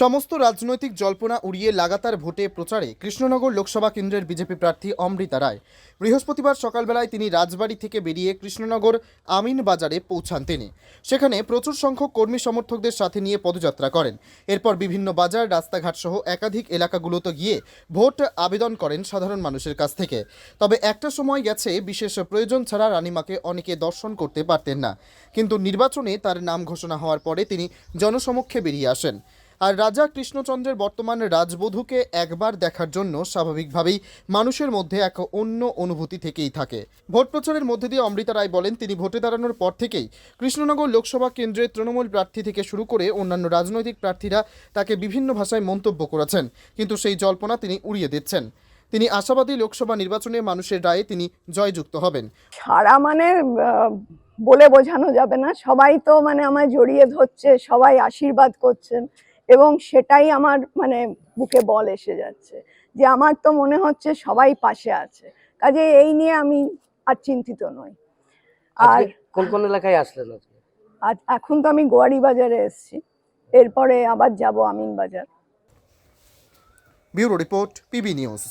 সমস্ত রাজনৈতিক জল্পনা উড়িয়ে লাগাতার ভোটে প্রচারে কৃষ্ণনগর লোকসভা কেন্দ্রের বিজেপি প্রার্থী অমৃতা রায়। বৃহস্পতিবার সকালবেলায় তিনি রাজবাড়ি থেকে বেরিয়ে কৃষ্ণনগর আমিন বাজারে পৌঁছান তিনি। সেখানে প্রচুর সংখ্যক কর্মী সমর্থকদের সাথে নিয়ে পদযাত্রা করেন। এরপর বিভিন্ন বাজার, রাস্তাঘাট সহ একাধিক এলাকাগুলোতে গিয়ে ভোট আবেদন করেন সাধারণ মানুষের কাছ থেকে। তবে একটা সময় গেছে বিশেষ প্রয়োজন ছাড়া রানিমাকে অনেকে দর্শন করতে পারতেন না। কিন্তু নির্বাচনে তার নাম ঘোষণা হওয়ার পরে তিনি জনসমক্ষে বেরিয়ে আসেন। আর রাজা কৃষ্ণচন্দ্রের বর্তমান রাজবধূকে একবার দেখার জন্য স্বাভাবিকভাবেই মানুষের মধ্যে এক অন্য অনুভূতি থেকেই থাকে। ভোট প্রচারের মধ্যে দিয়ে অমৃতা রায় বলেন, তিনি ভোটে দাঁড়ানোর পর থেকেই কৃষ্ণনগর লোকসভা কেন্দ্রের তৃণমূল প্রার্থী থেকে শুরু করে অন্যান্য রাজনৈতিক প্রার্থীরা তাকে বিভিন্ন ভাষায় মন্তব্য করেছেন, কিন্তু সেই জল্পনা তিনি উড়িয়ে দিচ্ছেন। তিনি আশাবাদী লোকসভা নির্বাচনে মানুষের রায়ে তিনি জয়যুক্ত হবেন। সারা মানে বলে বোঝানো যাবে না। সবাই তো মানে আমায় জড়িয়ে ধরছে, সবাই আশীর্বাদ করছেন। এবং সেটাই আমার মানে বুকে বল এসে যাচ্ছে যে আমার তো মনে হচ্ছে সবাই পাশে আছে। কাজে এই নিয়ে আমি আর চিন্তিত নই। আর কোন কোন এলাকায় আসলেন আজকে? আজ এখন তো আমি গোয়ারি বাজারে এসেছি। এরপরে আবার যাব Amin Bazar. Bureau report PB news.